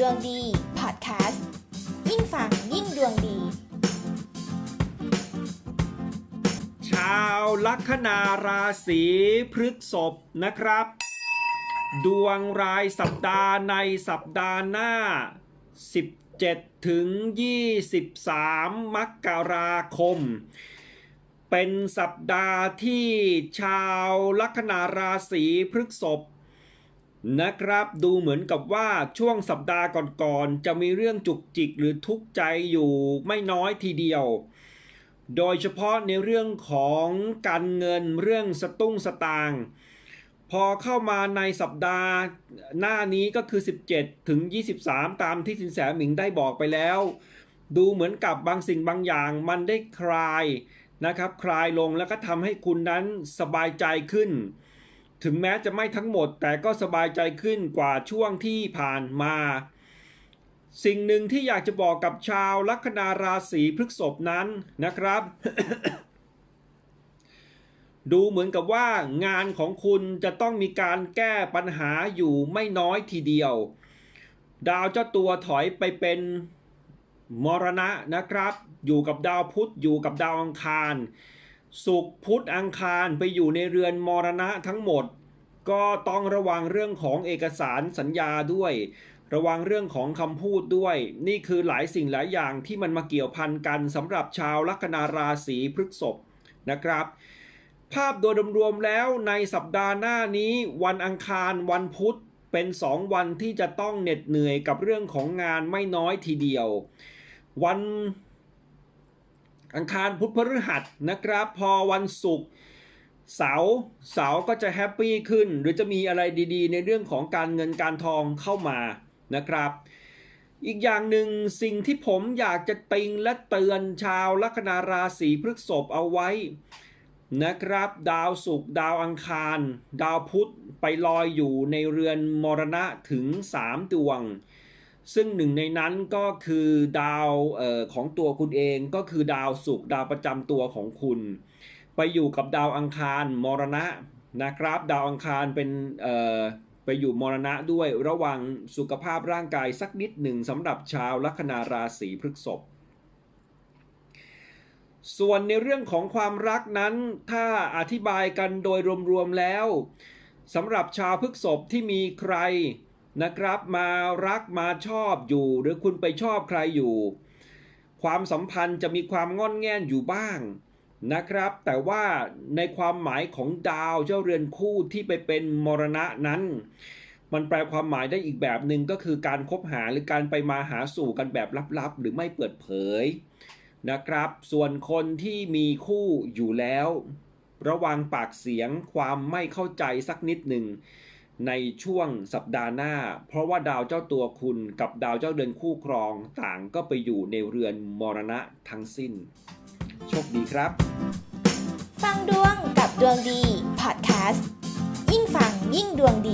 ดวงดีพอดแคสต์ยิ่งฟังยิ่งดวงดี ชาวลัคนาราศีพฤกษภนะครับ ดวงรายสัปดาห์ในสัปดาห์หน้า 17 ถึง 23 มกราคม เป็นสัปดาห์ที่ชาวลัคนาราศีพฤกษภ นะครับ ดูเหมือนกับว่าช่วงสัปดาห์ก่อนๆจะมีเรื่องจุกจิกหรือทุกข์ใจอยู่ไม่น้อยทีเดียว โดยเฉพาะในเรื่องของการเงินเรื่องสตุ้งสตางค์พอเข้ามาในสัปดาห์หน้านี้ก็คือ 17 ถึง 23 ตามที่สินแสหมิงได้บอกไปแล้ว ดูเหมือนกับบางสิ่งบางอย่างมันได้คลายนะครับ คลายลงแล้วก็ทำให้คุณนั้นสบายใจขึ้น ถึงแม้จะไม่ทั้งหมด แต่ก็สบายใจขึ้นกว่าช่วงที่ผ่านมา สิ่งหนึ่งที่อยากจะบอกกับชาวลัคนาราศีพฤษภนั้นนะครับ ดูเหมือนกับว่างานของคุณจะต้องมีการแก้ปัญหาอยู่ไม่น้อยทีเดียว ดาวเจ้าตัวถอยไปเป็นมรณะนะครับ อยู่กับดาวพุธอยู่กับดาวอังคาร ศุกพุธอังคารไปอยู่ในเรือนมรณะทั้งหมด ก็ต้องระวังเรื่องของเอกสารสัญญาด้วย ระวังเรื่องของคำพูดด้วย นี่คือหลายสิ่งหลายอย่างที่มันมาเกี่ยวพันกันสำหรับชาวลัคนาราศีพฤษภนะครับ ภาพโดยรวมๆแล้วในสัปดาห์หน้านี้วันอังคารวันพุธเป็น 2 วันที่จะต้องเหน็ดเหนื่อยกับเรื่องของงานไม่น้อยทีเดียว วัน อังคารพุธพฤหัสนะครับ พอวันศุกร์เสาร์เสาร์ก็จะแฮปปี้ขึ้น หรือจะมีอะไรดีๆ ในเรื่องของการเงินการทองเข้ามานะครับ อีกอย่างหนึ่งสิ่งที่ผมอยากจะติงและเตือนชาวลัคนาราศีพฤษภเอาไว้นะครับ ดาวศุกร์ดาวอังคาร ดาวพุธไปลอยอยู่ในเรือนมรณะถึง 3 ดวง ซึ่งหนึ่งในนั้นก็คือดาวออของตัวคุณเองก็คือดาวศุกร์ดาวประจำตัวของคุณ ไปอยู่กับดาวอังคารมรณะนะครับ ดาวอังคารเป็นไปอยู่มรณะด้วยระวังสุขภาพร่างกายสักนิดหนึ่งสำหรับชาวลัคนาราศีพฤษภส่วนในเรื่องของความรักนั้น ถ้าอธิบายกันโดยรวมๆแล้วสำหรับชาวพฤกษภที่มีใคร นะครับ มารักมาชอบอยู่ หรือคุณไปชอบใครอยู่ ความสัมพันธ์จะมีความงอนแง่นอยู่บ้างนะครับ แต่ว่าในความหมายของดาวเจ้าเรือนคู่ที่ไปเป็นมรณะนั้น มันแปลความหมายได้อีกแบบหนึ่งก็คือการคบหาหรือการไปมาหาสู่กันแบบลับๆ หรือไม่เปิดเผยนะครับ ส่วนคนที่มีคู่อยู่แล้ว ระวังปากเสียงความไม่เข้าใจสักนิดหนึ่ง ในช่วงสัปดาห์หน้า เพราะว่าดาวเจ้าตัวคุณกับดาวเจ้าเดือนคู่ครองต่างก็ไปอยู่ในเรือนมรณะทั้งสิ้น โชคดีครับ ฟังดวงกับดวงดี พอดแคสต์ ยิ่งฟังยิ่งดวงดี